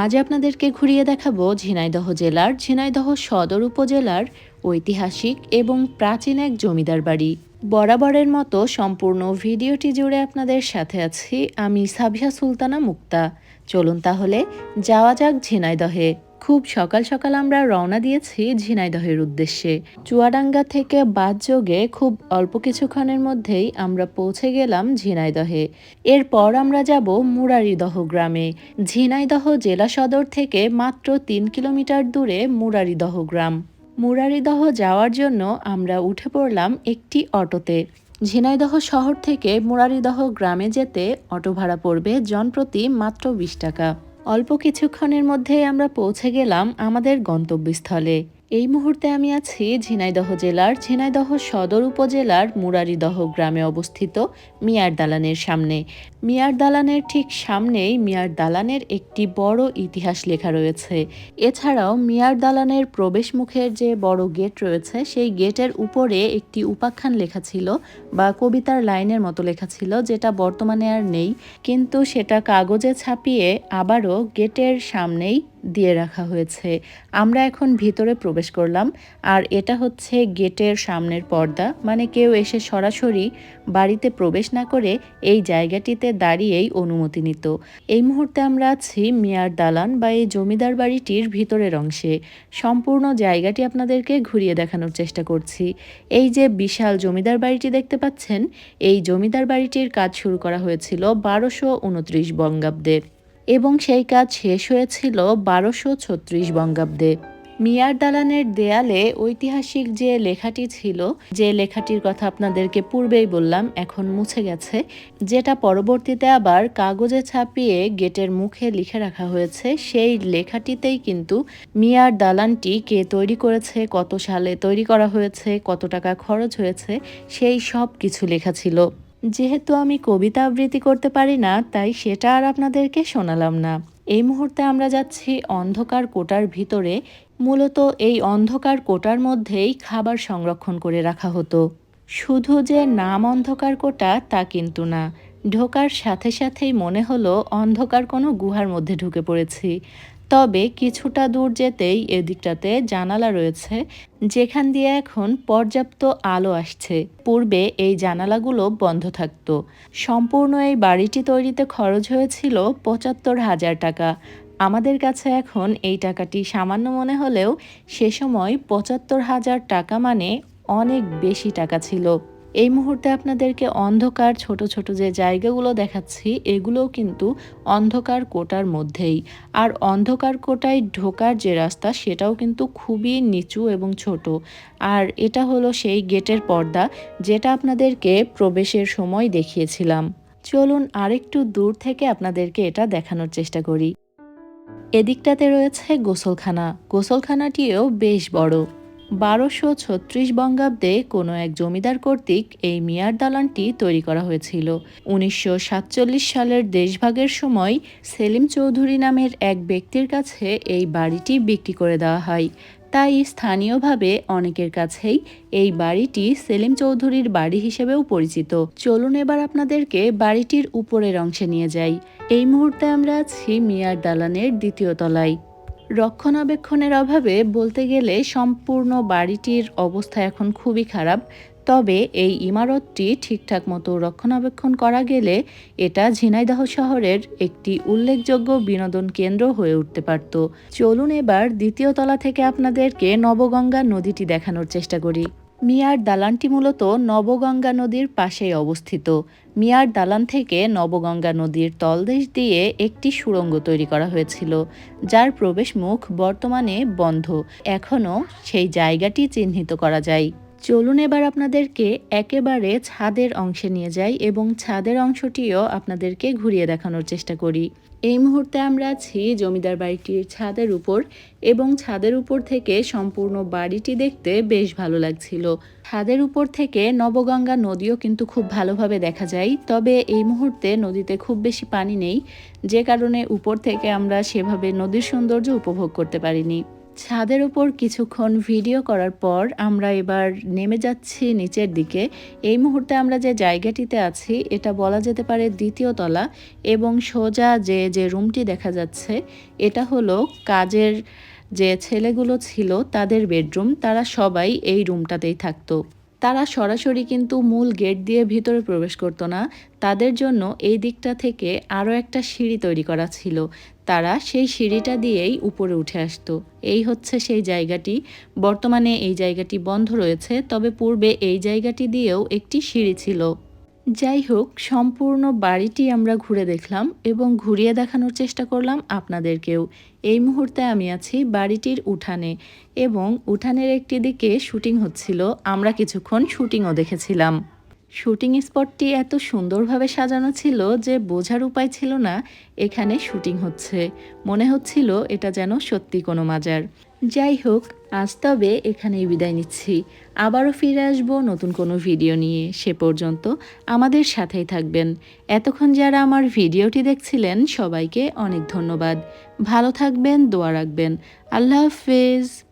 আজ আপনাদেরকে ঘুরিয়ে দেখাবো ঝিনাইদহ জেলার ঝিনাইদহ সদর উপজেলার ঐতিহাসিক এবং প্রাচীন এক জমিদার বাড়ি। বরাবরের মতো সম্পূর্ণ ভিডিওটি জুড়ে আপনাদের সাথে আছি আমি সাবিয়া সুলতানা মুক্তা। চলুন তাহলে যাওয়া যাক ঝিনাইদহে। খুব সকাল সকাল আমরা রওনা দিয়েছি ঝিনাইদহের উদ্দেশ্যে। চুয়াডাঙ্গা থেকে বাদ যোগে খুব অল্প কিছুক্ষণের মধ্যেই আমরা পৌঁছে গেলাম ঝিনাইদহে। এরপর আমরা যাব মুরারিদহ গ্রামে। ঝিনাইদহ জেলা সদর থেকে মাত্র তিন কিলোমিটার দূরে মুরারিদহ গ্রাম। মুরারিদহ যাওয়ার জন্য আমরা উঠে পড়লাম একটি অটোতে। ঝিনাইদহ শহর থেকে মুরারিদহ গ্রামে যেতে অটো ভাড়া পড়বে জনপ্রতি মাত্র বিশ টাকা। অল্প কিছুক্ষণের মধ্যেই আমরা পৌঁছে গেলাম আমাদের গন্তব্যস্থলে। এই মুহূর্তে আমি আছি ঝিনাইদহ জেলার ঝিনাইদহ সদর উপজেলার মুরারিদহ গ্রামে অবস্থিত মিয়ার দালানের সামনে। মিয়ার দালানের ঠিক সামনেই মিয়ার দালানের একটি বড় ইতিহাস লেখা রয়েছে। এছাড়াও মিয়ার দালানের প্রবেশ মুখের যে বড় গেট রয়েছে, সেই গেটের উপরে একটি উপাখ্যান লেখা ছিল বা কবিতার লাইনের মতো লেখা ছিল, যেটা বর্তমানে আর নেই। কিন্তু সেটা কাগজে ছাপিয়ে আবারও গেটের সামনেই দিয়ে রাখা হয়েছে। আমরা এখন ভিতরে প্রবেশ করলাম। আর এটা হচ্ছে গেটের সামনের পর্দা। মানে কেউ এসে সরাসরি বাড়িতে প্রবেশ না করে এই জায়গাটিতে দাঁড়িয়েই অনুমতি নিত। এই মুহূর্তে আমরা আছি মিয়ার দালান বা এই জমিদার বাড়িটির ভিতরের অংশে। সম্পূর্ণ জায়গাটি আপনাদেরকে ঘুরিয়ে দেখানোর চেষ্টা করছি। এই যে বিশাল জমিদার বাড়িটি দেখতে পাচ্ছেন, এই জমিদার বাড়িটির কাজ শুরু করা হয়েছিল বারোশো উনত্রিশ বঙ্গাব্দের এবং সেই কাজ শেষ হয়েছিল বারোশো ছত্রিশ বঙ্গাব্দে। মিয়ার দালানের দেয়ালে ঐতিহাসিক যে লেখাটি ছিল, যে লেখাটির কথা আপনাদেরকে পূর্বেই বললাম, এখন মুছে গেছে, যেটা পরবর্তীতে আবার কাগজে ছাপিয়ে গেটের মুখে লিখে রাখা হয়েছে, সেই লেখাটিতেই কিন্তু মিয়ার দালানটি কে তৈরি করেছে, কত সালে তৈরি করা হয়েছে, কত টাকা খরচ হয়েছে, সেই সব কিছু লেখা ছিল। যেহেতু আমি কবিতা আবৃত্তি করতে পারি না, তাই সেটা আর আপনাদেরকে শোনালাম না। এই মুহূর্তে আমরা যাচ্ছি অন্ধকার কোটার ভিতরে। মূলত এই অন্ধকার কোটার মধ্যেই খাবার সংরক্ষণ করে রাখা হতো। শুধু যে নাম অন্ধকার কোটা, তা কিন্তু না। ঢোকার সাথে সাথেই মনে হলো অন্ধকার কোনো গুহার মধ্যে ঢুকে পড়েছি। তবে কিছুটা দূর যেতেই এদিকটাতে জানালা রয়েছে, যেখান দিয়ে এখন পর্যাপ্ত আলো আসছে। পূর্বে এই জানালাগুলো বন্ধ থাকত। সম্পূর্ণ এই বাড়িটি তৈরিতে খরচ হয়েছিল পঁচাত্তর হাজার টাকা। আমাদের কাছে এখন এই টাকাটি সামান্য মনে হলেও সে সময় পঁচাত্তর হাজার টাকা মানে অনেক বেশি টাকা ছিল। এই মুহূর্তে আপনাদেরকে অন্ধকার, ছোট ছোট যে জায়গাগুলো দেখাচ্ছি, এগুলোও কিন্তু অন্ধকার কোটার মধ্যেই। আর অন্ধকার কোটায় ঢোকার যে রাস্তা, সেটাও কিন্তু খুবই নিচু এবং ছোট। আর এটা হলো সেই গেটের পর্দা, যেটা আপনাদেরকে প্রবেশের সময় দেখিয়েছিলাম। চলুন আরেকটু দূর থেকে আপনাদেরকে এটা দেখানোর চেষ্টা করি। এদিকটাতে রয়েছে গোসলখানা। গোসলখানাটিও বেশ বড়। বারোশো ছত্রিশ বঙ্গাব্দে কোনো এক জমিদার কর্তৃক এই মিয়ার দালানটি তৈরি করা হয়েছিল। উনিশশো সাতচল্লিশ সালের দেশভাগের সময় সেলিম চৌধুরী নামের এক ব্যক্তির কাছে এই বাড়িটি বিক্রি করে দেওয়া হয়। তাই স্থানীয়ভাবে অনেকের কাছেই এই বাড়িটি সেলিম চৌধুরীর বাড়ি হিসেবেও পরিচিত। চলুন এবার আপনাদেরকে বাড়িটির উপরের অংশে নিয়ে যাই। এই মুহূর্তে আমরা আছি মিয়ার দালানের দ্বিতীয় তলায়। রক্ষণাবেক্ষণের অভাবে বলতে গেলে সম্পূর্ণ বাড়িটির অবস্থা এখন খুবই খারাপ। তবে এই ইমারতটি ঠিকঠাক মতো রক্ষণাবেক্ষণ করা গেলে এটা ঝিনাইদহ শহরের একটি উল্লেখযোগ্য বিনোদন কেন্দ্র হয়ে উঠতে পারত। চলুন এবার দ্বিতীয় তলা থেকে আপনাদেরকে নবগঙ্গা নদীটি দেখানোর চেষ্টা করি। মিয়ার দালানটি মূলত নবগঙ্গা নদীর পাশেই অবস্থিত। মিয়ার দালান থেকে নবগঙ্গা নদীর তলদেশ দিয়ে একটি সুড়ঙ্গ তৈরি করা হয়েছিল, যার প্রবেশ মুখ বর্তমানে বন্ধ। এখনও সেই জায়গাটি চিহ্নিত করা যায়। চলুন এবার আপনাদেরকে একেবারে ছাদের অংশে নিয়ে যাই এবং ছাদের অংশটিও আপনাদেরকে ঘুরিয়ে দেখানোর চেষ্টা করি। এই মুহূর্তে আমরা আছি জমিদার বাড়িটির ছাদের উপর এবং ছাদের উপর থেকে সম্পূর্ণ বাড়িটি দেখতে বেশ ভালো লাগছিল। ছাদের উপর থেকে নবগঙ্গা নদীও কিন্তু খুব ভালোভাবে দেখা যায়, তবে এই মুহূর্তে নদীতে খুব বেশি পানি নেই, যে কারণে উপর থেকে আমরা সেভাবে নদীর সৌন্দর্য উপভোগ করতে পারিনি। ছাদের উপর কিছুক্ষণ ভিডিও করার পর আমরা এবার নেমে যাচ্ছি নিচের দিকে। এই মুহূর্তে আমরা যে জায়গাটিতে আছি, এটা বলা যেতে পারে দ্বিতীয় তলা এবং সোজা যে যে রুমটি দেখা যাচ্ছে, এটা হলো কাজের যে ছেলেগুলো ছিল তাদের বেডরুম। তারা সবাই এই রুমটাতেই থাকতো। তারা সরাসরি কিন্তু মূল গেট দিয়ে ভিতরে প্রবেশ করতো না। তাদের জন্য এই দিকটা থেকে আরও একটা সিঁড়ি তৈরি করা ছিল। তারা সেই সিঁড়িটা দিয়েই উপরে উঠে আসতো। এই হচ্ছে সেই জায়গাটি। বর্তমানে এই জায়গাটি বন্ধ রয়েছে, তবে পূর্বে এই জায়গাটি দিয়েও একটি সিঁড়ি ছিল। যাই হোক, সম্পূর্ণ বাড়িটি আমরা ঘুরে দেখলাম এবং ঘুরিয়ে দেখানোর চেষ্টা করলাম আপনাদেরকেও। এই মুহূর্তে আমি আছি বাড়িটির উঠানে এবং উঠানের একটি দিকে শুটিং হচ্ছিল, আমরা কিছুক্ষণ শুটিংও দেখেছিলাম। শুটিং স্পটটি এত সুন্দরভাবে সাজানো ছিল যে বোঝার উপায় ছিল না, এখানে শুটিং হচ্ছে। মনে হচ্ছিল এটা যেন সত্যি কোনো মাজার। যাই হোক আজ তবে এখানেই বিদায় নিচ্ছি। আবারও ফিরে আসব নতুন কোনো ভিডিও নিয়ে। সে পর্যন্ত আমাদের সাথেই থাকবেন। এতক্ষণ যারা আমার ভিডিওটি দেখছিলেন, সবাইকে অনেক ধন্যবাদ। ভালো থাকবেন, দোয়া রাখবেন। আল্লাহ হাফেজ।